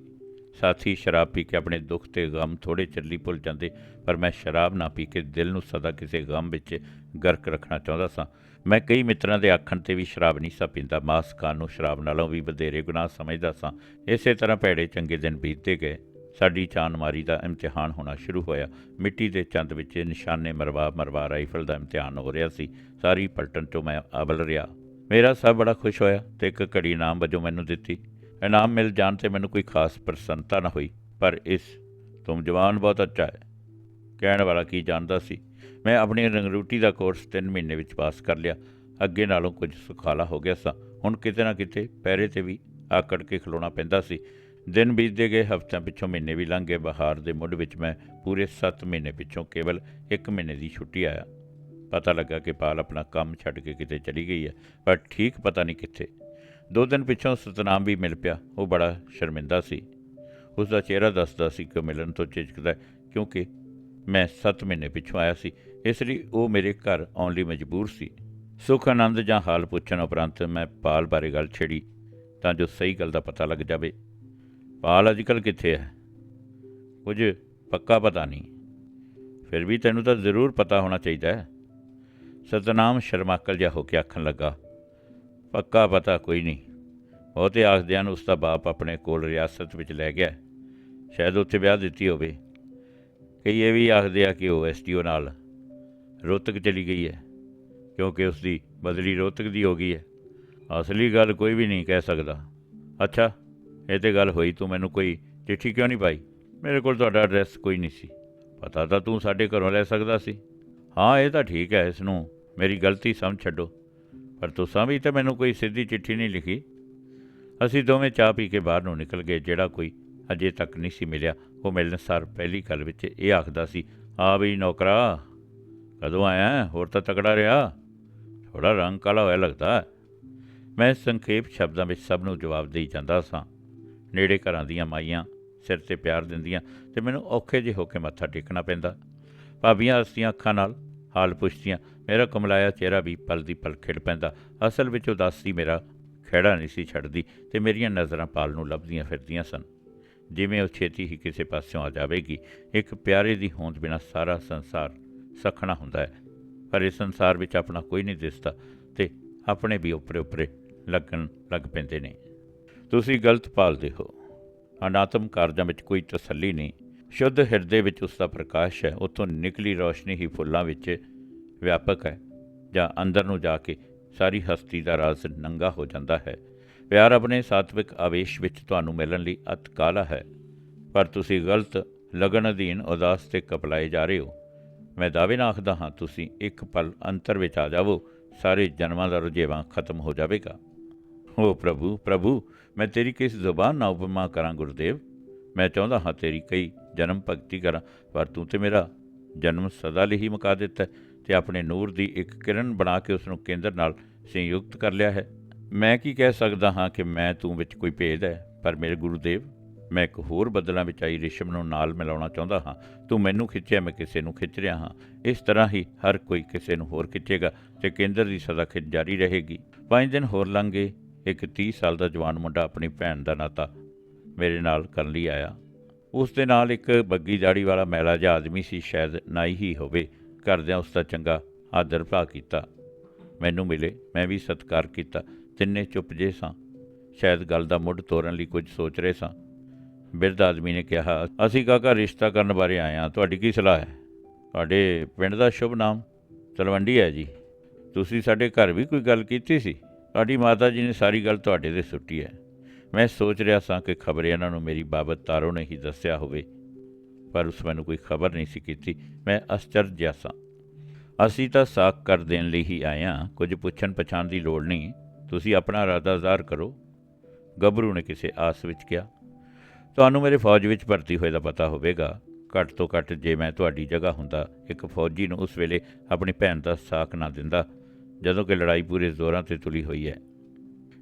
ਸਾਥੀ, ਸ਼ਰਾਬ ਪੀ ਕੇ ਆਪਣੇ ਦੁੱਖ ਤੇ ਗਮ ਥੋੜੇ ਚੱਲੀ ਭੁੱਲ ਜਾਂਦੇ, ਪਰ ਮੈਂ ਸ਼ਰਾਬ ਨਾ ਪੀ ਕੇ ਦਿਲ ਨੂੰ ਸਦਾ ਕਿਸੇ ਗਮ ਵਿੱਚ ਗਰਕ ਰੱਖਣਾ ਚਾਹੁੰਦਾ ਸਾਂ। ਮੈਂ ਕਈ ਮਿੱਤਰਾਂ ਦੇ ਆਖਣ ਤੇ ਵੀ ਸ਼ਰਾਬ ਨਹੀਂ ਸਾਂ ਪੀਂਦਾ, ਮਾਸ ਖਾਣ ਨੂੰ ਸ਼ਰਾਬ ਨਾਲੋਂ ਵੀ ਵਧੇਰੇ ਗੁਨਾਹ ਸਮਝਦਾ ਸਾਂ। ਇਸੇ ਤਰ੍ਹਾਂ ਭੈੜੇ ਚੰਗੇ ਦਿਨ ਬੀਤਦੇ ਗਏ। ਸਾਡੀ ਚਾਨਮਾਰੀ ਦਾ ਇਮਤਿਹਾਨ ਹੋਣਾ ਸ਼ੁਰੂ ਹੋਇਆ। ਮਿੱਟੀ ਦੇ ਚੰਦ ਵਿੱਚ ਨਿਸ਼ਾਨੇ ਮਰਵਾ ਮਰਵਾ ਰਾਈਫਲ ਦਾ ਇਮਤਿਹਾਨ ਹੋ ਰਿਹਾ ਸੀ। ਸਾਰੀ ਪਲਟਨ ਤੋਂ ਮੈਂ ਅਵਲ ਰਿਹਾ। ਮੇਰਾ ਸਭ ਬੜਾ ਖੁਸ਼ ਹੋਇਆ ਤੇ ਇੱਕ ਘੜੀ ਇਨਾਮ ਵਜੋਂ ਮੈਨੂੰ ਦਿੱਤੀ। ਇਨਾਮ ਮਿਲ ਜਾਣ ਤੇ ਮੈਨੂੰ ਕੋਈ ਖਾਸ ਪ੍ਰਸੰਨਤਾ ਨਾ ਹੋਈ, ਪਰ ਇਸ ਤੁਮ ਜਵਾਨ ਬਹੁਤ ਅੱਛਾ ਹੈ। ਕਹਿਣ ਵਾਲਾ ਕੀ ਜਾਣਦਾ ਸੀ? ਮੈਂ ਆਪਣੀ ਰੰਗਰੂਟੀ ਦਾ ਕੋਰਸ 3 ਮਹੀਨੇ ਵਿੱਚ ਪਾਸ ਕਰ ਲਿਆ। ਅੱਗੇ ਨਾਲੋਂ ਕੁਝ ਸੁਖਾਲਾ ਹੋ ਗਿਆ ਸਾਂ। ਹੁਣ ਕਿਤੇ ਨਾ ਕਿਤੇ ਪੈਰੇ ਤੇ ਵੀ ਆਕੜ ਕੇ ਖਲੋਣਾ ਪੈਂਦਾ ਸੀ। ਦਿਨ ਬੀਤਦੇ ਗਏ, ਹਫ਼ਤਿਆਂ ਪਿੱਛੋਂ ਮਹੀਨੇ ਵੀ ਲੰਘ ਗਏ। ਬਹਾਰ ਦੇ ਮੁੱਢ ਵਿੱਚ ਮੈਂ ਪੂਰੇ 7 ਮਹੀਨੇ ਪਿੱਛੋਂ ਕੇਵਲ 1 ਮਹੀਨੇ ਦੀ ਛੁੱਟੀ ਆਇਆ। ਪਤਾ ਲੱਗਾ ਕਿ ਪਾਲ ਆਪਣਾ ਕੰਮ ਛੱਡ ਕੇ ਕਿਤੇ ਚਲੀ ਗਈ ਹੈ, ਪਰ ਠੀਕ ਪਤਾ ਨਹੀਂ ਕਿੱਥੇ। ਦੋ ਦਿਨ ਪਿੱਛੋਂ ਸਤਨਾਮ ਵੀ ਮਿਲ ਪਿਆ। ਉਹ ਬੜਾ ਸ਼ਰਮਿੰਦਾ ਸੀ। ਉਸ ਦਾ ਚਿਹਰਾ ਦੱਸਦਾ ਸੀ ਕਿ ਮਿਲਣ ਤੋਂ ਝਿਜਕਦਾ ਕਿਉਂਕਿ ਮੈਂ 7 ਮਹੀਨੇ ਪਿੱਛੋਂ ਆਇਆ ਸੀ। ਇਸ ਲਈ ਉਹ ਮੇਰੇ ਘਰ ਆਉਣ ਲਈ ਮਜਬੂਰ ਸੀ। ਸੁਖ ਆਨੰਦ ਜਾਂ ਹਾਲ ਪੁੱਛਣ ਉਪਰੰਤ ਮੈਂ ਪਾਲ ਬਾਰੇ ਗੱਲ ਛੇੜੀ ਤਾਂ ਜੋ ਸਹੀ ਗੱਲ ਦਾ ਪਤਾ ਲੱਗ ਜਾਵੇ। ਪਾਲ ਅੱਜਕੱਲ ਕਿੱਥੇ ਹੈ? ਕੁਝ ਪੱਕਾ ਪਤਾ ਨਹੀਂ। ਫਿਰ ਵੀ ਤੈਨੂੰ ਤਾਂ ਜ਼ਰੂਰ ਪਤਾ ਹੋਣਾ ਚਾਹੀਦਾ ਹੈ। ਸਤਨਾਮ ਸ਼ਰਮਾਕਲ ਜਿਹਾ ਹੋ ਕੇ ਆਖਣ ਲੱਗਾ। ਪੱਕਾ ਪਤਾ ਕੋਈ ਨਹੀਂ। ਬਹੁਤੇ ਆਖਦਿਆਂ ਨੂੰ ਉਸ ਦਾ ਬਾਪ ਆਪਣੇ ਕੋਲ ਰਿਆਸਤ ਵਿੱਚ ਲੈ ਗਿਆ। ਸ਼ਾਇਦ ਉੱਥੇ ਵਿਆਹ ਦਿੱਤੀ ਹੋਵੇ। ਕਈ ਇਹ ਵੀ ਆਖਦੇ ਆ ਕਿ ਉਹ ਐਸਟੀਓ ਨਾਲ ਰੋਹਤਕ ਚਲੀ ਗਈ ਹੈ, ਕਿਉਂਕਿ ਉਸ ਦੀ ਬਦਲੀ ਰੋਹਤਕ ਦੀ ਹੋ ਗਈ ਹੈ। ਅਸਲੀ ਗੱਲ ਕੋਈ ਵੀ ਨਹੀਂ ਕਹਿ ਸਕਦਾ। ਅੱਛਾ, ਇਹ ਤੇ ਗੱਲ ਹੋਈ, ਤੂੰ ਮੈਨੂੰ ਕੋਈ ਚਿੱਠੀ ਕਿਉਂ ਨਹੀਂ ਪਾਈ? ਮੇਰੇ ਕੋਲ ਤੁਹਾਡਾ ਐਡਰੈਸ ਕੋਈ ਨਹੀਂ ਸੀ। ਪਤਾ ਤਾਂ ਤੂੰ ਸਾਡੇ ਘਰੋਂ ਲੈ ਸਕਦਾ ਸੀ। ਹਾਂ, ਇਹ ਤਾਂ ਠੀਕ ਹੈ, ਇਸ ਨੂੰ ਮੇਰੀ ਗਲਤੀ ਸਮਝ ਛੱਡੋ। ਪਰ ਤੁਸਾਂ ਵੀ ਤਾਂ ਮੈਨੂੰ ਕੋਈ ਸਿੱਧੀ ਚਿੱਠੀ ਨਹੀਂ ਲਿਖੀ। ਅਸੀਂ ਦੋਵੇਂ ਚਾਹ ਪੀ ਕੇ ਬਾਹਰ ਨੂੰ ਨਿਕਲ ਗਏ, ਜਿਹੜਾ ਕੋਈ ਅਜੇ ਤੱਕ ਨਹੀਂ ਸੀ ਮਿਲਿਆ। ਉਹ ਮਿਲਣ ਸਾਰ ਪਹਿਲੀ ਗੱਲ ਵਿੱਚ ਇਹ ਆਖਦਾ ਸੀ, ਆ ਵੀ ਨੌਕਰਾ, ਕਦੋਂ ਆਇਆ? ਹੋਰ ਤਾਂ ਤਕੜਾ ਰਿਹਾ। ਥੋੜਾ ਰੰਗ ਕਾਲਾ ਹੋਇਆ ਲੱਗਦਾ ਮੈਂ ਸੰਖੇਪ ਸ਼ਬਦਾਂ ਵਿੱਚ ਸਭ ਨੂੰ ਜਵਾਬ ਦੇਈ ਜਾਂਦਾ ਸਾਂ। ਨੇੜੇ ਘਰਾਂ ਦੀਆਂ ਮਾਈਆਂ ਸਿਰ ਤੇ ਪਿਆਰ ਦਿੰਦੀਆਂ ਤੇ ਮੈਨੂੰ ਔਖੇ ਜਿਹੇ ਹੋ ਕੇ ਮੱਥਾ ਟੇਕਣਾ ਪੈਂਦਾ। ਭਾਬੀਆਂ ਹੱਸਦੀਆਂ ਅੱਖਾਂ ਨਾਲ ਹਾਲ ਪੁੱਛਦੀਆਂ, ਮੇਰਾ ਕਮਲਾਇਆ ਚਿਹਰਾ ਵੀ ਪਲ ਦੀ ਪਲ ਖਿੜ ਪੈਂਦਾ। ਅਸਲ ਵਿੱਚ ਉਦਾਸੀ ਮੇਰਾ ਖਹਿੜਾ ਨਹੀਂ ਸੀ ਛੱਡਦੀ ਤੇ ਮੇਰੀਆਂ ਨਜ਼ਰਾਂ ਪਾਲ ਨੂੰ ਲੱਭਦੀਆਂ ਫਿਰਦੀਆਂ ਸਨ। ਜਿਵੇਂ ਉਹ ਛੇਤੀ ਹੀ ਕਿਸੇ ਪਾਸਿਓਂ ਆ ਜਾਵੇਗੀ, ਇੱਕ ਪਿਆਰੇ ਦੀ ਹੋਂਦ ਬਿਨਾ ਸਾਰਾ ਸੰਸਾਰ ਸਖਣਾ ਹੁੰਦਾ ਹੈ। ਪਰ ਇਸ ਸੰਸਾਰ ਵਿੱਚ ਆਪਣਾ ਕੋਈ ਨਹੀਂ ਦਿਸਦਾ ਤੇ ਆਪਣੇ ਵੀ ਉੱਪਰੇ ਉੱਪਰੇ ਲੱਗਣ ਲੱਗ ਪੈਂਦੇ ਨੇ। ਤੁਸੀਂ ਗਲਤ ਪਾਲਦੇ ਹੋ। ਅਨਾਤਮ ਕਾਰਜਾਂ ਵਿੱਚ ਕੋਈ ਤਸੱਲੀ ਨਹੀਂ। ਸ਼ੁੱਧ ਹਿਰਦੇ ਵਿੱਚ ਉਸ ਦਾ ਪ੍ਰਕਾਸ਼ ਹੈ, ਉੱਥੋਂ ਨਿਕਲੀ ਰੋਸ਼ਨੀ ਹੀ ਫੁੱਲਾਂ ਵਿੱਚ ਵਿਆਪਕ ਹੈ, ਜਾਂ ਅੰਦਰ ਨੂੰ ਜਾ ਕੇ ਸਾਰੀ ਹਸਤੀ ਦਾ ਰਾਜ਼ ਨੰਗਾ ਹੋ ਜਾਂਦਾ ਹੈ। ਪਿਆਰ ਆਪਣੇ ਸਾਤਵਿਕ ਆਵੇਸ਼ ਵਿੱਚ ਤੁਹਾਨੂੰ ਮਿਲਣ ਲਈ ਅਤ ਕਾਲਾ ਹੈ। ਪਰ ਤੁਸੀਂ ਗਲਤ, ਲਗਨ ਅਧੀਨ, ਉਦਾਸ ਤੇ ਕਪਲਾਏ ਜਾ ਰਹੇ ਹੋ। ਮੈਂ ਦਾਅਵੇ ਨਾਲ ਆਖਦਾ ਹਾਂ, ਤੁਸੀਂ ਇੱਕ ਪਲ ਅੰਤਰ ਵਿੱਚ ਆ ਜਾਵੋ, ਸਾਰੇ ਜਨਮਾਂ ਦਾ ਰੁਝੇਵਾਂ ਖਤਮ ਹੋ ਜਾਵੇਗਾ। ਓ ਪ੍ਰਭੂ ਪ੍ਰਭੂ, ਮੈਂ ਤੇਰੀ ਕਿਸ ਜ਼ੁਬਾਨ ਨਾਲ ਉਪਮਾ ਕਰਾਂ, ਗੁਰਦੇਵ? ਮੈਂ ਚਾਹੁੰਦਾ ਹਾਂ ਤੇਰੀ ਕਈ ਜਨਮ ਭਗਤੀ ਕਰਾਂ, ਪਰ ਤੂੰ ਤੇ ਮੇਰਾ ਜਨਮ ਸਦਾ ਲਈ ਹੀ ਮੁਕਾ ਦਿੱਤਾ ਹੈ ਤੇ ਆਪਣੇ ਨੂਰ ਦੀ ਇੱਕ ਕਿਰਨ ਬਣਾ ਕੇ ਉਸ ਨੂੰ ਕੇਂਦਰ ਨਾਲ ਸੰਯੁਕਤ ਕਰ ਲਿਆ ਹੈ। ਮੈਂ ਕੀ ਕਹਿ ਸਕਦਾ ਹਾਂ ਕਿ ਮੈਂ ਤੂੰ ਵਿੱਚ ਕੋਈ ਭੇਦ ਹੈ? ਪਰ ਮੇਰੇ ਗੁਰੂਦੇਵ, ਮੈਂ ਇੱਕ ਹੋਰ ਬਦਲਾਂ ਵਿੱਚ ਆਈ ਰਿਸ਼ਮ ਨੂੰ ਨਾਲ ਮਿਲਾਉਣਾ ਚਾਹੁੰਦਾ ਹਾਂ। ਤੂੰ ਮੈਨੂੰ ਖਿੱਚਿਆ, ਮੈਂ ਕਿਸੇ ਨੂੰ ਖਿੱਚ ਰਿਹਾ ਹਾਂ। ਇਸ ਤਰ੍ਹਾਂ ਹੀ ਹਰ ਕੋਈ ਕਿਸੇ ਨੂੰ ਹੋਰ ਖਿੱਚੇਗਾ ਤੇ ਕੇਂਦਰ ਦੀ ਸਦਾ ਖਿੱਚ ਜਾਰੀ ਰਹੇਗੀ। ਪੰਜ ਦਿਨ ਹੋਰ ਲੰਘ ਗਏ। ਇੱਕ 30 ਸਾਲ ਦਾ ਜਵਾਨ ਮੁੰਡਾ ਆਪਣੀ ਭੈਣ ਦਾ ਨਾਤਾ ਮੇਰੇ ਨਾਲ ਕਰਨ ਲਈ ਆਇਆ। ਉਸ ਦੇ ਨਾਲ ਇੱਕ ਬੱਗੀ ਦਾੜੀ ਵਾਲਾ ਮੈਲਾ ਜਿਹਾ ਆਦਮੀ ਸੀ, ਸ਼ਾਇਦ ਨਾਈ ਹੀ ਹੋਵੇ। ਘਰਦਿਆਂ ਉਸ ਦਾ ਚੰਗਾ ਆਦਰ ਭਾ ਕੀਤਾ। ਮੈਨੂੰ ਮਿਲੇ, ਮੈਂ ਵੀ ਸਤਿਕਾਰ ਕੀਤਾ। ਤਿੰਨੇ ਚੁੱਪ ਜੇ ਸਾਂ। ਸ਼ਾਇਦ ਗੱਲ ਦਾ ਮੁੱਢ ਤੋੜਨ ਲਈ ਕੁਝ ਸੋਚ ਰਹੇ ਸਾਂ। ਬਿਰਧ ਆਦਮੀ ਨੇ ਕਿਹਾ, ਅਸੀਂ ਕਾਕਾ ਰਿਸ਼ਤਾ ਕਰਨ ਬਾਰੇ ਆਏ ਹਾਂ ਤੁਹਾਡੀ ਕੀ ਸਲਾਹ ਹੈ? ਤੁਹਾਡੇ ਪਿੰਡ ਦਾ ਸ਼ੁਭ ਨਾਮ ਤਲਵੰਡੀ ਹੈ ਜੀ। ਤੁਸੀਂ ਸਾਡੇ ਘਰ ਵੀ ਕੋਈ ਗੱਲ ਕੀਤੀ ਸੀ? ਤੁਹਾਡੀ ਮਾਤਾ ਜੀ ਨੇ ਸਾਰੀ ਗੱਲ ਤੁਹਾਡੇ ਤੇ ਸੁੱਟੀ ਹੈ। ਮੈਂ ਸੋਚ ਰਿਹਾ ਸਾਂ ਕਿ ਖਬਰ ਇਹਨਾਂ ਨੂੰ ਮੇਰੀ ਬਾਬਤ ਤਾਰੋ ਨੇ ਹੀ ਦੱਸਿਆ ਹੋਵੇ, ਪਰ ਉਸ ਮੈਨੂੰ ਕੋਈ ਖਬਰ ਨਹੀਂ ਸੀ ਕੀਤੀ। ਮੈਂ ਅਸਚਰਜ ਜਿਹਾ ਸਾਂ। ਅਸੀਂ ਤਾਂ ਸਾਕ ਕਰ ਦੇਣ ਲਈ ਹੀ ਆਏ ਹਾਂ। ਕੁਝ ਪੁੱਛਣ ਪਛਾਣ ਦੀ ਲੋੜ ਨਹੀਂ। ਤੁਸੀਂ ਆਪਣਾ ਇਰਾਦਾ ਜ਼ਾਹਰ ਕਰੋ। ਗੱਭਰੂ ਨੇ ਕਿਸੇ ਆਸ ਵਿੱਚ ਕਿਹਾ। ਤੁਹਾਨੂੰ ਮੇਰੇ ਫੌਜ ਵਿੱਚ ਭਰਤੀ ਹੋਏ ਦਾ ਪਤਾ ਹੋਵੇਗਾ। ਘੱਟ ਤੋਂ ਘੱਟ ਜੇ ਮੈਂ ਤੁਹਾਡੀ ਜਗ੍ਹਾ ਹੁੰਦਾ, ਇੱਕ ਫੌਜੀ ਨੂੰ ਉਸ ਵੇਲੇ ਆਪਣੀ ਭੈਣ ਦਾ ਸਾਕ ਨਾ ਦਿੰਦਾ, ਜਦੋਂ ਕਿ ਲੜਾਈ ਪੂਰੇ ਜ਼ੋਰਾਂ ਤੇ ਤੁਲੀ ਹੋਈ ਹੈ।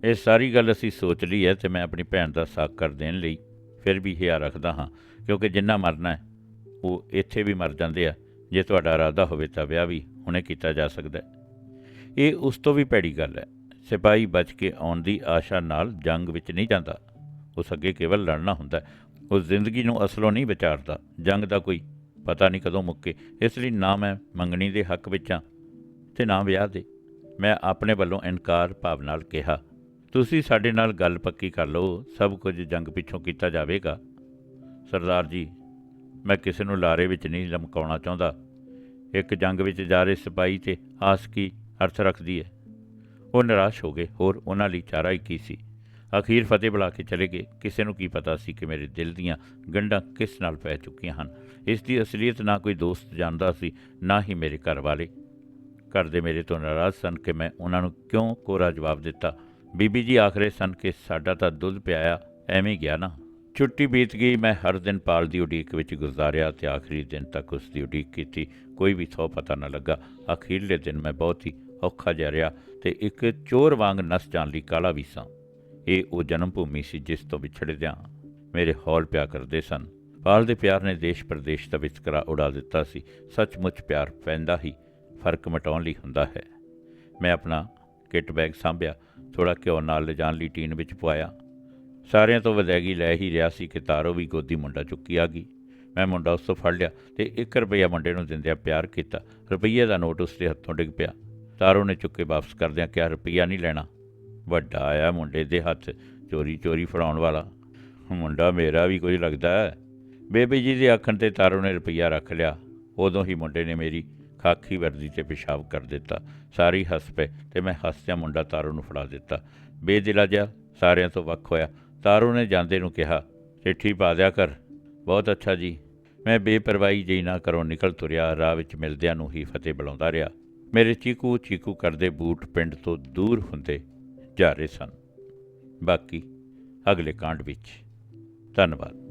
ਇਹ ਸਾਰੀ ਗੱਲ ਅਸੀਂ ਸੋਚ ਲਈ ਹੈ ਤੇ ਮੈਂ ਆਪਣੀ ਭੈਣ ਦਾ ਸਾਕ ਕਰ ਦੇਣ ਲਈ ਫਿਰ ਵੀ ਹਿਆ ਰੱਖਦਾ ਹਾਂ, ਕਿਉਂਕਿ ਜਿੰਨਾ ਮਰਨਾ ਹੈ, ਉਹ ਇੱਥੇ ਵੀ ਮਰ ਜਾਂਦੇ ਆ। ਜੇ ਤੁਹਾਡਾ ਇਰਾਦਾ ਹੋਵੇ ਤਾਂ ਵਿਆਹ ਵੀ ਹੁਣੇ ਕੀਤਾ ਜਾ ਸਕਦਾ ਇਹ ਉਸ ਤੋਂ ਵੀ ਭੈੜੀ ਗੱਲ ਹੈ। ਸਿਪਾਹੀ ਬਚ ਕੇ ਆਉਣ ਦੀ ਆਸ਼ਾ ਨਾਲ ਜੰਗ ਵਿੱਚ ਨਹੀਂ ਜਾਂਦਾ। ਉਸ ਅੱਗੇ ਕੇਵਲ ਲੜਨਾ ਹੁੰਦਾ ਉਹ ਜ਼ਿੰਦਗੀ ਨੂੰ ਅਸਲੋਂ ਨਹੀਂ ਵਿਚਾਰਦਾ। ਜੰਗ ਦਾ ਕੋਈ ਪਤਾ ਨਹੀਂ ਕਦੋਂ ਮੁੱਕੇ। ਇਸ ਲਈ ਨਾ ਮੈਂ ਮੰਗਣੀ ਦੇ ਹੱਕ ਵਿੱਚ ਹਾਂ ਤੇ ਨਾ ਵਿਆਹ ਦੇ। ਮੈਂ ਆਪਣੇ ਵੱਲੋਂ ਇਨਕਾਰ ਭਾਵ ਨਾਲ ਕਿਹਾ। ਤੁਸੀਂ ਸਾਡੇ ਨਾਲ ਗੱਲ ਪੱਕੀ ਕਰ ਲਓ, ਸਭ ਕੁਝ ਜੰਗ ਪਿੱਛੋਂ ਕੀਤਾ ਜਾਵੇਗਾ। ਸਰਦਾਰ ਜੀ, ਮੈਂ ਕਿਸੇ ਨੂੰ ਲਾਰੇ ਵਿੱਚ ਨਹੀਂ ਲਮਕਾਉਣਾ ਚਾਹੁੰਦਾ। ਇੱਕ ਜੰਗ ਵਿੱਚ ਜਾ ਰਹੇ ਸਿਪਾਹੀ ਤੇ ਆਸ ਕੀ ਅਰਥ ਰੱਖਦੀ ਹੈ? ਉਹ ਨਿਰਾਸ਼ ਹੋ ਗਏ, ਹੋਰ ਉਹਨਾਂ ਲਈ ਚਾਰਾ ਹੀ ਕੀ ਸੀ? ਅਖੀਰ ਫਤਿਹ ਬੁਲਾ ਕੇ ਚਲੇ ਗਏ। ਕਿਸੇ ਨੂੰ ਕੀ ਪਤਾ ਸੀ ਕਿ ਮੇਰੇ ਦਿਲ ਦੀਆਂ ਗੰਢਾਂ ਕਿਸ ਨਾਲ ਪੈ ਚੁੱਕੀਆਂ ਹਨ? ਇਸ ਦੀ ਅਸਲੀਅਤ ਨਾ ਕੋਈ ਦੋਸਤ ਜਾਣਦਾ ਸੀ, ਨਾ ਹੀ ਮੇਰੇ ਘਰ ਵਾਲੇ ਘਰ ਦੇ ਮੇਰੇ ਤੋਂ ਨਾਰਾਜ਼ ਸਨ ਕਿ ਮੈਂ ਉਹਨਾਂ ਨੂੰ ਕਿਉਂ ਕੋਰਾ ਜਵਾਬ ਦਿੱਤਾ? ਬੀਬੀ ਜੀ ਆਖਰੇ ਸਨ ਕਿ ਸਾਡਾ ਤਾਂ ਦੁੱਧ ਪਿਆਇਆ, ਐਵੇਂ ਗਿਆ ਨਾ। ਛੁੱਟੀ ਬੀਤ ਗਈ, ਮੈਂ ਹਰ ਦਿਨ ਪਾਲ ਦੀ ਉਡੀਕ ਵਿੱਚ ਗੁਜ਼ਾਰਿਆ ਤੇ ਆਖਰੀ ਦਿਨ ਤੱਕ ਉਸ ਦੀ ਉਡੀਕ ਕੀਤੀ। ਕੋਈ ਵੀ ਥੋ ਪਤਾ ਨਾ ਲੱਗਾ। ਅਖੀਰਲੇ ਦਿਨ ਮੈਂ ਬਹੁਤ ਹੀ ਔਖਾ ਜਿਹਾ ਰਿਹਾ ਤੇ ਇੱਕ ਚੋਰ ਵਾਂਗ ਨਸ ਜਾਣ ਲਈ ਕਾਲਾ ਵੀ ਸਾਂ। ਇਹ ਉਹ ਜਨਮ ਭੂਮੀ ਸੀ ਜਿਸ ਤੋਂ ਵਿਛੜਦਿਆਂ ਮੇਰੇ ਹੌਲ ਪਿਆ ਕਰਦੇ ਸਨ। ਪਾਲ ਦੇ ਪਿਆਰ ਨੇ ਦੇਸ਼ ਪ੍ਰਦੇਸ਼ ਦਾ ਵਿਤਕਰਾ ਉਡਾ ਦਿੱਤਾ ਸੀ। ਸੱਚਮੁੱਚ ਪਿਆਰ ਪੈਂਦਾ ਹੀ, ਫ਼ਰਕ ਮਟਾਉਣ ਲਈ ਹੁੰਦਾ ਹੈ। ਮੈਂ ਆਪਣਾ ਕਿੱਟ ਬੈਗ ਸਾਂਭਿਆ ਥੋੜਾ ਘਿਓ ਨਾਲ ਲਿਜਾਣ ਲਈ ਟੀਨ ਵਿੱਚ ਪਵਾਇਆ। ਸਾਰਿਆਂ ਤੋਂ ਵਧੈਗੀ ਲੈ ਹੀ ਰਿਹਾ ਸੀ ਕਿ ਤਾਰੋ ਵੀ ਗੋਦੀ ਮੁੰਡਾ ਚੁੱਕੀ ਆ ਗਈ। ਮੈਂ ਮੁੰਡਾ ਉਸ ਤੋਂ ਫੜ ਲਿਆ ਤੇ 1 ਰੁਪਈਆ ਮੁੰਡੇ ਨੂੰ ਦਿੰਦਿਆਂ ਪਿਆਰ ਕੀਤਾ। ਰੁਪਈਏ ਦਾ ਨੋਟ ਉਸ ਦੇ ਹੱਥੋਂ ਡਿੱਗ ਪਿਆ। ਤਾਰੋ ਨੇ ਚੁੱਕ ਕੇ ਵਾਪਸ ਕਰਦਿਆਂ ਕਿਹਾ, ਰੁਪਈਆ ਨਹੀਂ ਲੈਣਾ। ਵੱਡਾ ਆਇਆ ਮੁੰਡੇ ਦੇ ਹੱਥ, ਚੋਰੀ ਚੋਰੀ ਫੜਾਉਣ ਵਾਲਾ। ਮੁੰਡਾ ਮੇਰਾ ਵੀ ਕੋਈ ਲੱਗਦਾ ਹੈ? ਬੇਬੀ ਜੀ ਦੇ ਆਖਣ ਤੇ ਤਾਰੋ ਨੇ ਰੁਪਈਆ ਰੱਖ ਲਿਆ। ਉਦੋਂ ਹੀ ਮੁੰਡੇ ਨੇ ਮੇਰੀ ਖਾਕੀ ਵਰਦੀ ਤੇ ਪਿਸ਼ਾਬ ਕਰ ਦਿੱਤਾ। ਸਾਰੀ ਹੱਸ ਪਏ ਤੇ ਮੈਂ ਹੱਸਦਿਆਂ ਮੁੰਡਾ ਤਾਰੂ ਨੂੰ ਫੜਾ ਦਿੱਤਾ। ਬੇਦਿਲਾ ਜਿਹਾ ਸਾਰਿਆਂ ਤੋਂ ਵੱਖ ਹੋਇਆ। ਤਾਰੋ ਨੇ ਜਾਂਦੇ ਨੂੰ ਕਿਹਾ, ਚਿੱਠੀ ਪਾ ਦਿਆ ਕਰ। ਬਹੁਤ ਅੱਛਾ ਜੀ। ਮੈਂ ਬੇਪਰਵਾਹੀ ਜਿਹੀ ਨਾ ਕਰੋ, ਨਿਕਲ ਤੁਰਿਆ ਰਾਹ ਵਿੱਚ ਮਿਲਦਿਆਂ ਨੂੰ ਹੀ ਫਤਿਹ ਬੁਲਾਉਂਦਾ ਰਿਹਾ। ਮੇਰੇ ਚੀਕੂ ਚੀਕੂ ਕਰਦੇ ਬੂਟ ਪਿੰਡ ਤੋਂ ਦੂਰ ਹੁੰਦੇ ਜਾ ਰਹੇ ਸਨ। ਬਾਕੀ ਅਗਲੇ ਕਾਂਡ ਵਿੱਚ। ਧੰਨਵਾਦ।